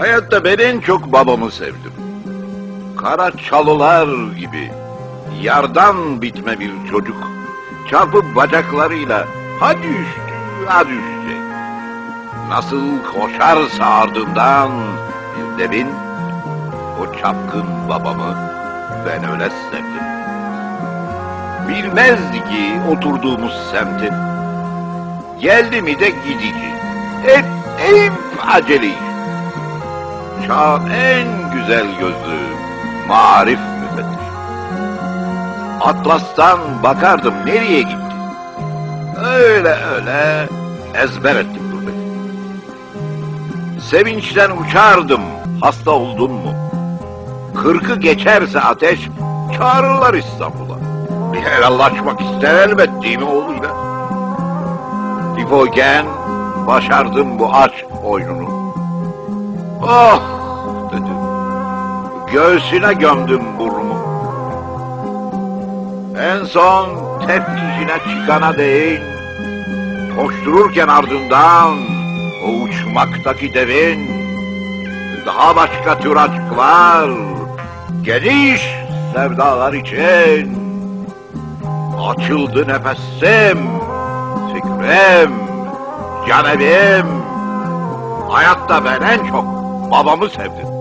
Hayatta ben en çok babamı sevdim. Kara çalılar gibi yardan bitme bir çocuk. Çarpıp bacaklarıyla ha düştü ha düşecek. Nasıl koşarsa ardından bir devin o çapkın babamı ben öyle sevdim. Bilmezdi ki oturduğumuz semtin. Geldi mi de gidici. Hep, hep acele iş. Çağın en güzel gözlü marif müfettiş. Atlas'tan bakardım nereye gitti. Öyle öyle ezber ettim gurbeti. Sevinçten uçardım hasta oldun mu? Kırkı geçerse ateş çağırırlar İstanbul'a. Bir helallaşmak ister elbet değil mi oğluyla? Tifoken başardım bu aç oyununu. Oh dedim. Göğsüne gömdüm burnumu. En son teftişine çıkana değin. Koştururken ardından o uçmaktaki devin daha başka tür aşklar, geniş sevdalar için açıldı nefesim, fikrim, canevim. Hayatta ben en çok babamı sevdim.